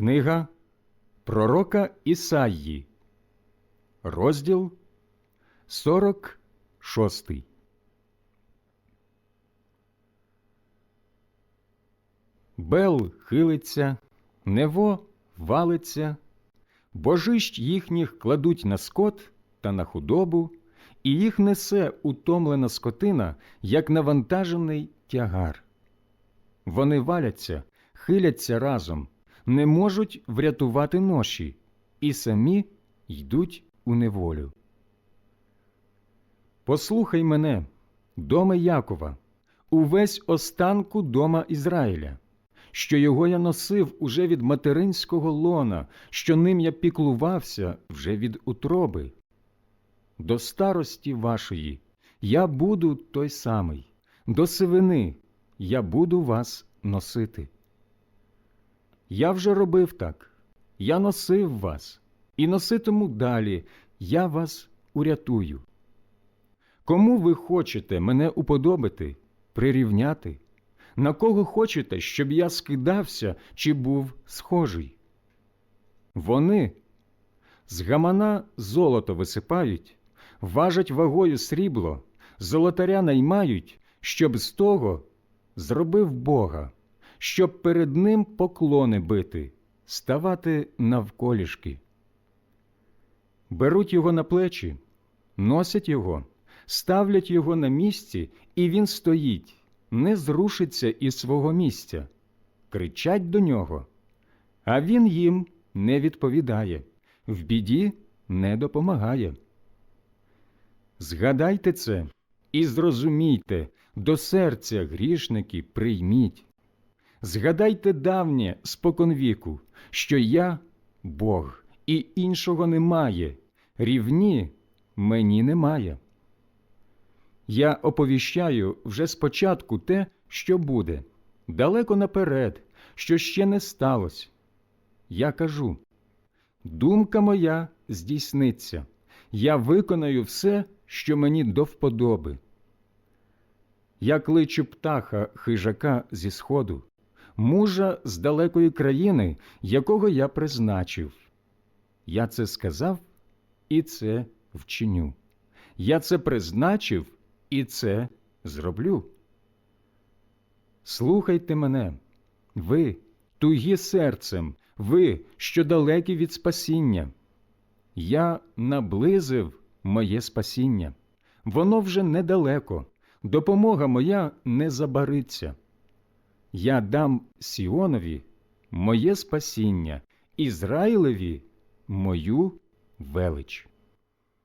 Книга Пророка Ісаї, розділ 46. Бел хилиться, нево валиться, божищ їхніх кладуть на скот та на худобу, і їх несе утомлена скотина, як навантажений тягар. Вони валяться, хиляться разом, не можуть врятувати ноші, і самі йдуть у неволю. Послухай мене, доме Якова, увесь останку дома Ізраїля, що його я носив уже від материнського лона, що ним я піклувався вже від утроби. До старості вашої я буду той самий, до сивини я буду вас носити. Я вже робив так, я носив вас, і носитиму далі, я вас урятую. Кому ви хочете мене уподобити, прирівняти? На кого хочете, щоб я скидався чи був схожий? Вони з гамана золото висипають, важать вагою срібло, золотаря наймають, щоб з того зробив Бога, щоб перед ним поклони бити, ставати навколішки. Беруть його на плечі, носять його, ставлять його на місці, і він стоїть, не зрушиться із свого місця, кричать до нього, а він їм не відповідає, в біді не допомагає. Згадайте це і зрозумійте, до серця грішники прийміть. Згадайте давнє споконвіку, що я Бог, і іншого немає, рівні мені немає. Я оповіщаю вже спочатку те, що буде, далеко наперед, що ще не сталося. Я кажу думка моя здійсниться, я виконаю все, що мені до вподоби. Я кличу птаха хижака зі сходу, мужа з далекої країни, якого я призначив. Я це сказав і це вчиню. Я це призначив і це зроблю. Слухайте мене, ви, тугі серцем, ви, що далекі від спасіння. Я наблизив моє спасіння. Воно вже недалеко, допомога моя не забариться. Я дам Сіонові моє спасіння, Ізраїлеві мою велич.